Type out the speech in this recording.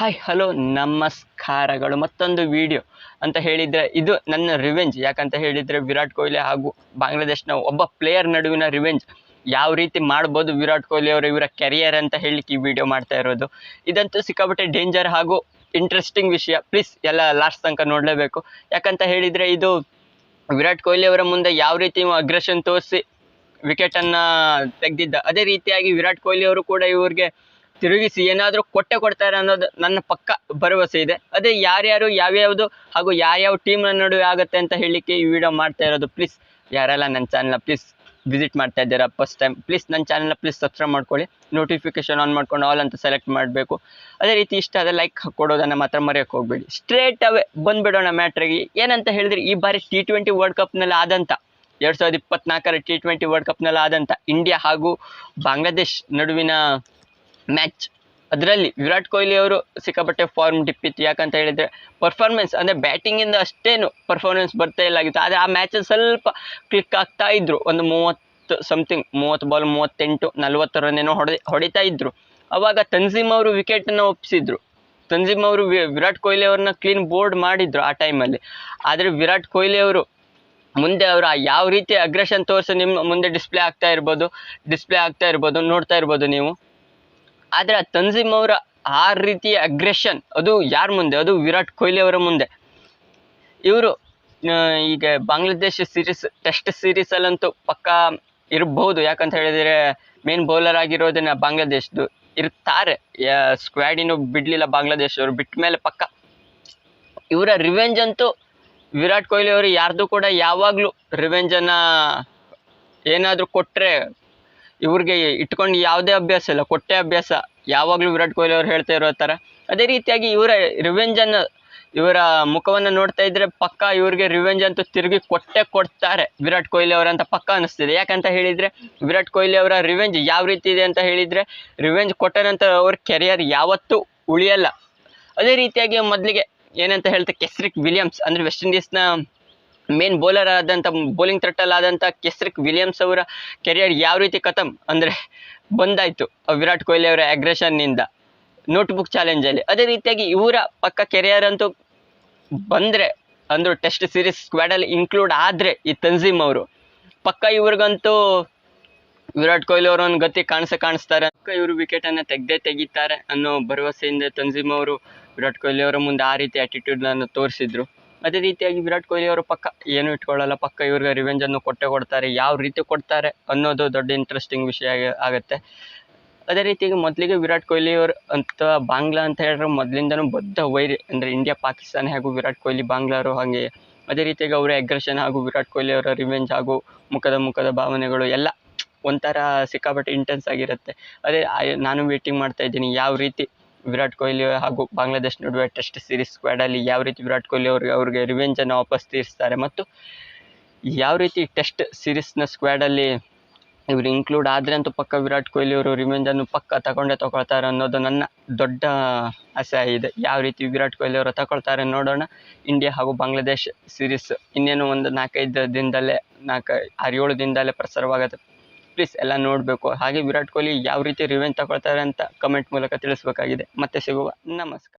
Hi hello ನಮಸ್ಕಾರಗಳು. ಮತ್ತೊಂದು video ಅಂತ ಹೇಳಿದರೆ ಇದು ನನ್ನ ರಿವೆಂಜ್ ಯಾಕಂತ ಹೇಳಿದರೆ ವಿರಾಟ್ ಕೊಹ್ಲಿ ಹಾಗೂ ಬಾಂಗ್ಲಾದೇಶ್ನ ಒಬ್ಬ ಪ್ಲೇಯರ್ ನಡುವಿನ ರಿವೆಂಜ್ ಯಾವ ರೀತಿ ಮಾಡ್ಬೋದು ವಿರಾಟ್ ಕೊಹ್ಲಿ ಅವರು ಇವರ ಕೆರಿಯರ್ ಅಂತ ಹೇಳಿಕ್ಕೆ ಈ ವಿಡಿಯೋ ಮಾಡ್ತಾ ಇರೋದು. ಇದಂತೂ ಸಿಕ್ಕಾಪಟ್ಟೆ ಡೇಂಜರ್ ಹಾಗೂ ಇಂಟ್ರೆಸ್ಟಿಂಗ್ ವಿಷಯ. ಪ್ಲೀಸ್ ಎಲ್ಲ ಲಾಸ್ಟ್ ತನಕ ನೋಡಲೇಬೇಕು. ಯಾಕಂತ ಹೇಳಿದರೆ ಇದು ವಿರಾಟ್ ಕೊಹ್ಲಿ ಅವರ ಮುಂದೆ ಯಾವ ರೀತಿ ಅಗ್ರೆಷನ್ ತೋರಿಸಿ ವಿಕೆಟನ್ನು ತೆಗೆದಿದ್ದ. ಅದೇ ರೀತಿಯಾಗಿ ವಿರಾಟ್ ಕೊಹ್ಲಿ ಅವರು ಕೂಡ ಇವ್ರಿಗೆ ತಿರುಗಿಸಿ ಏನಾದರೂ ಕೊಟ್ಟೆ ಕೊಡ್ತಾರೆ ಅನ್ನೋದು ನನ್ನ ಪಕ್ಕ ಭರವಸೆ ಇದೆ. ಅದೇ ಯಾರ್ಯಾರು ಯಾವ್ಯಾವುದು ಹಾಗೂ ಯಾವ್ಯಾವ ಟೀಮ್ನ ನಡುವೆ ಆಗುತ್ತೆ ಅಂತ ಹೇಳಲಿಕ್ಕೆ ಈ ವಿಡಿಯೋ ಮಾಡ್ತಾ ಇರೋದು. ಪ್ಲೀಸ್ ಯಾರೆಲ್ಲ ನನ್ನ ಚಾನಲ್ನ ಪ್ಲೀಸ್ ವಿಸಿಟ್ ಮಾಡ್ತಾ ಇದ್ದೀರಾ ಫಸ್ಟ್ ಟೈಮ್ ಪ್ಲೀಸ್ ನನ್ನ ಚಾನಲ್ನ ಪ್ಲೀಸ್ ಸಬ್ಸ್ಕ್ರೈಬ್ ಮಾಡ್ಕೊಳ್ಳಿ. ನೋಟಿಫಿಕೇಶನ್ ಆನ್ ಮಾಡ್ಕೊಂಡು ಆಲ್ ಅಂತ ಸೆಲೆಕ್ಟ್ ಮಾಡಬೇಕು. ಅದೇ ರೀತಿ ಇಷ್ಟ ಆದರೆ ಲೈಕ್ ಕೊಡೋದನ್ನು ಮಾತ್ರ ಮರೆಯೋಕ್ಕೆ ಹೋಗಬೇಡಿ. ಸ್ಟ್ರೇಟ್ ಅವೇ ಬಂದುಬಿಡೋಣ ಮ್ಯಾಟ್ರಿಗೆ ಏನಂತ ಹೇಳಿದ್ರೆ ಈ ಬಾರಿ ಟಿ ಟ್ವೆಂಟಿ ವರ್ಲ್ಡ್ ಕಪ್ನಲ್ಲಿ ಆದಂಥ ಎರಡು ಸಾವಿರದ ಇಪ್ಪತ್ನಾಲ್ಕರ ಟಿ ಟ್ವೆಂಟಿ ವರ್ಲ್ಡ್ ಕಪ್ನಲ್ಲಿ ಆದಂಥ ಇಂಡಿಯಾ ಹಾಗೂ ಬಾಂಗ್ಲಾದೇಶ್ ನಡುವಿನ ಮ್ಯಾಚ್ ಅದರಲ್ಲಿ ವಿರಾಟ್ ಕೊಹ್ಲಿ ಅವರು ಸಿಕ್ಕಾಪಟ್ಟೆ ಫಾರ್ಮ್ ಡಿಪ್ಪಿತ್ತು ಯಾಕಂತ ಹೇಳಿದರೆ ಪರ್ಫಾರ್ಮೆನ್ಸ್ ಅಂದರೆ ಬ್ಯಾಟಿಂಗಿಂದ ಅಷ್ಟೇನು ಪರ್ಫಾರ್ಮೆನ್ಸ್ ಬರ್ತಾ ಇಲ್ಲ ಆಗಿತ್ತು. ಆದರೆ ಆ ಮ್ಯಾಚಲ್ಲಿ ಸ್ವಲ್ಪ ಕ್ಲಿಕ್ ಆಗ್ತಾ ಇದ್ರು. ಒಂದು ಮೂವತ್ತು ಸಮಥಿಂಗ್ ಮೂವತ್ತು ಬಾಲ್ ಮೂವತ್ತೆಂಟು ನಲ್ವತ್ತು ರನ್ನೇನೋ ಹೊಡೆ, ಹೊಡಿತಾ ಇದ್ದರು ಅವಾಗ ತನ್ಝೀಮ್ ಅವರು ವಿಕೆಟನ್ನು ಒಪ್ಪಿಸಿದ್ರು ತನ್ಝೀಮ್ ಅವರು ವಿರಾಟ್ ಕೊಹ್ಲಿ ಅವ್ರನ್ನ ಕ್ಲೀನ್ ಬೋರ್ಡ್ ಮಾಡಿದ್ರು ಆ ಟೈಮಲ್ಲಿ ಆದರೆ ವಿರಾಟ್ ಕೊಹ್ಲಿ ಅವರು ಮುಂದೆ ಅವರು ಯಾವ ರೀತಿ ಅಗ್ರೆಷನ್ ತೋರಿಸಿ ನಿಮ್ಮ ಮುಂದೆ ಡಿಸ್ಪ್ಲೇ ಆಗ್ತಾ ಇರ್ಬೋದು ಡಿಸ್ಪ್ಲೇ ಆಗ್ತಾ ಇರ್ಬೋದು, ನೋಡ್ತಾ ಇರ್ಬೋದು ನೀವು? ಆದರೆ ಆ ತನ್ಜೀಮ್ ಅವರ ಆ ರೀತಿಯ ಅಗ್ರೆಷನ್ ಅದು ಯಾರ ಮುಂದೆ? ಅದು ವಿರಾಟ್ ಕೊಹ್ಲಿ ಅವರ ಮುಂದೆ. ಇವರು ಈಗ ಬಾಂಗ್ಲಾದೇಶ ಸೀರೀಸ್ ಟೆಸ್ಟ್ ಸೀರೀಸಲ್ಲಂತೂ ಪಕ್ಕ ಇರಬಹುದು ಯಾಕಂತ ಹೇಳಿದರೆ ಮೇನ್ ಬೌಲರ್ ಆಗಿರೋದನ್ನ ಬಾಂಗ್ಲಾದೇಶದ್ದು ಇರ್ತಾರೆ. ಸ್ಕ್ವಾಡಿನೂ ಬಿಡಲಿಲ್ಲ ಬಾಂಗ್ಲಾದೇಶ ಅವರು. ಬಿಟ್ಟ ಮೇಲೆ ಪಕ್ಕ. ಇವರ ರಿವೆಂಜ್ ಅಂತೂ ವಿರಾಟ್ ಕೊಹ್ಲಿ ಅವರು ಯಾರ್ದು ಕೂಡ ಯಾವಾಗಲೂ ರಿವೆಂಜನ್ನು ಏನಾದರೂ ಕೊಟ್ಟರೆ ಇವ್ರಿಗೆ ಇಟ್ಕೊಂಡು ಯಾವುದೇ ಅಭ್ಯಾಸ ಇಲ್ಲ, ಕೊಟ್ಟೆ ಅಭ್ಯಾಸ. ಯಾವಾಗಲೂ ವಿರಾಟ್ ಕೊಹ್ಲಿ ಅವರು ಹೇಳ್ತಾ ಇರೋ ಥರ ಅದೇ ರೀತಿಯಾಗಿ ಇವರ ರಿವೆಂಜನ್ನು ಇವರ ಮುಖವನ್ನು ನೋಡ್ತಾ ಇದ್ರೆ ಪಕ್ಕ ಇವ್ರಿಗೆ ರಿವೆಂಜ್ ಅಂತೂ ತಿರುಗಿ ಕೊಟ್ಟೆ ಕೊಡ್ತಾರೆ ವಿರಾಟ್ ಕೊಹ್ಲಿ ಅವರಂತ ಪಕ್ಕ ಅನ್ನಿಸ್ತಿದೆ ಯಾಕಂತ ಹೇಳಿದರೆ ವಿರಾಟ್ ಕೊಹ್ಲಿ ಅವರ ರಿವೆಂಜ್ ಯಾವ ರೀತಿ ಇದೆ ಅಂತ ಹೇಳಿದರೆ ರಿವೆಂಜ್ ಕೊಟ್ಟ ನಂತರ ಅವ್ರ ಕೆರಿಯರ್ ಯಾವತ್ತೂ ಉಳಿಯಲ್ಲ. ಅದೇ ರೀತಿಯಾಗಿ ಮೊದಲಿಗೆ ಏನಂತ ಹೇಳ್ತಾರೆ, ಕೆಸ್ರಿಕ್ ವಿಲಿಯಮ್ಸ್ ಅಂದರೆ ವೆಸ್ಟ್ ಇಂಡೀಸ್ನ ಮೇನ್ ಬೌಲರ್ ಆದಂಥ ಬೌಲಿಂಗ್ ಥ್ರೆಟ್ಟಲ್ಲಿ ಆದಂಥ ಕೆಸ್ರಿಕ್ ವಿಲಿಯಮ್ಸ್ ಅವರ ಕೆರಿಯರ್ ಯಾವ ರೀತಿ ಖತಮ್ ಅಂದರೆ ಬಂದಾಯಿತು. ವಿರಾಟ್ ಕೊಹ್ಲಿ ಅವರ ಅಗ್ರೆಷನ್ನಿಂದ ನೋಟ್ಬುಕ್ ಚಾಲೆಂಜಲ್ಲಿ ಅದೇ ರೀತಿಯಾಗಿ ಇವರ ಪಕ್ಕ ಕೆರಿಯರ್ ಅಂತೂ ಬಂದರೆ, ಅಂದರು ಟೆಸ್ಟ್ ಸೀರೀಸ್ ಸ್ಕ್ವಾಡಲ್ಲಿ ಇನ್ಕ್ಲೂಡ್ ಆದರೆ ಈ ತನ್ಜೀಮ್ ಅವರು. ಪಕ್ಕ ಇವ್ರಿಗಂತೂ ವಿರಾಟ್ ಕೊಹ್ಲಿ ಅವರು ಒಂದು ಗತಿ ಕಾಣಿಸ ಕಾಣಿಸ್ತಾರೆ. ಪಕ್ಕ ಇವರು ವಿಕೆಟನ್ನು ತೆಗೆದೇ ತೆಗಿತಾರೆ ಅನ್ನೋ ಭರವಸೆಯಿಂದ ತನ್ಜೀಮ್ ಅವರು ವಿರಾಟ್ ಕೊಹ್ಲಿ ಅವರ ಮುಂದೆ ಆ ರೀತಿ ಆ್ಯಟಿಟ್ಯೂಡ್ನನ್ನು ತೋರಿಸಿದ್ರು. ಅದೇ ರೀತಿಯಾಗಿ ವಿರಾಟ್ ಕೊಹ್ಲಿ ಅವರು ಪಕ್ಕ ಏನು ಇಟ್ಕೊಳ್ಳಲ್ಲ, ಪಕ್ಕ ಇವ್ರಿಗೆ ರಿವೆಂಜನ್ನು ಕೊಟ್ಟೆ ಕೊಡ್ತಾರೆ. ಯಾವ ರೀತಿ ಕೊಡ್ತಾರೆ ಅನ್ನೋದು ದೊಡ್ಡ ಇಂಟ್ರೆಸ್ಟಿಂಗ್ ವಿಷಯ ಆಗುತ್ತೆ. ಅದೇ ರೀತಿಯಾಗಿ ಮೊದಲಿಗೆ ವಿರಾಟ್ ಕೊಹ್ಲಿ ಅವರು ಅಂತ ಬಾಂಗ್ಲಾ ಅಂತ ಹೇಳಿದ್ರೆ ಮೊದಲಿಂದನೂ ಬದ್ಧ ವೈರಿ ಅಂದರೆ ಇಂಡಿಯಾ ಪಾಕಿಸ್ತಾನ ಹಾಗೂ ವಿರಾಟ್ ಕೊಹ್ಲಿ ಬಾಂಗ್ಲಾರು ಹಾಗೆ. ಅದೇ ರೀತಿಯಾಗಿ ಅವರ ಅಗ್ರೆಷನ್ ಹಾಗೂ ವಿರಾಟ್ ಕೊಹ್ಲಿ ಅವರ ರಿವೆಂಜ್ ಹಾಗೂ ಮುಖದ ಮುಖದ ಭಾವನೆಗಳು ಎಲ್ಲ ಒಂಥರ ಸಿಕ್ಕಾಪಟ್ಟೆ ಇಂಟೆನ್ಸ್ ಆಗಿರುತ್ತೆ. ಅದೇ ನಾನು ವೇಟಿಂಗ್ ಮಾಡ್ತಾ ಇದ್ದೀನಿ. ಯಾವ ರೀತಿ ವಿರಾಟ್ ಕೊಹ್ಲಿ ಹಾಗೂ ಬಾಂಗ್ಲಾದೇಶ್ ನಡುವೆ ಟೆಸ್ಟ್ ಸೀರೀಸ್ ಸ್ಕ್ವಾಡಲ್ಲಿ ಯಾವ ರೀತಿ ವಿರಾಟ್ ಕೊಹ್ಲಿ ಅವರಿಗೆ, ಅವ್ರಿಗೆ ರಿವೆಂಜನ್ನು ವಾಪಸ್ ತೀರಿಸ್ತಾರೆ ಮತ್ತು ಯಾವ ರೀತಿ ಟೆಸ್ಟ್ ಸೀರೀಸ್ನ ಸ್ಕ್ವಾಡಲ್ಲಿ ಇವರು ಇನ್ಕ್ಲೂಡ್ ಆದರೆ ಅಂತೂ ಪಕ್ಕ ವಿರಾಟ್ ಕೊಹ್ಲಿ ಅವರು ರಿವೆಂಜನ್ನು ಪಕ್ಕ ತಗೊಂಡೇ ತಗೊಳ್ತಾರೆ ಅನ್ನೋದು ನನ್ನ ದೊಡ್ಡ ಆಸೆ ಇದೆ ಯಾವ ರೀತಿ ವಿರಾಟ್ ಕೊಹ್ಲಿ ಅವರು ತಗೊಳ್ತಾರೆ ನೋಡೋಣ. ಇಂಡಿಯಾ ಹಾಗೂ ಬಾಂಗ್ಲಾದೇಶ್ ಸೀರೀಸ್ ಇನ್ನೇನು ಒಂದು ನಾಲ್ಕೈದು ದಿನದಲ್ಲೇ ನಾಲ್ಕು, ಆರು ಏಳು ದಿನದಲ್ಲೇ ಪ್ರಸಾರವಾಗುತ್ತೆ. ಪ್ಲೀಸ್ ಎಲ್ಲ ನೋಡಬೇಕು. ಹಾಗೆ ವಿರಾಟ್ ಕೊಹ್ಲಿ ಯಾವ ರೀತಿ ರಿವೆಂಜ್ ತಗೊಳ್ತಾರೆ ಅಂತ ಕಮೆಂಟ್ ಮೂಲಕ ತಿಳಿಸ್ಬೇಕಾಗಿದೆ. ಮತ್ತೆ ಸಿಗುವ. ನಮಸ್ಕಾರ.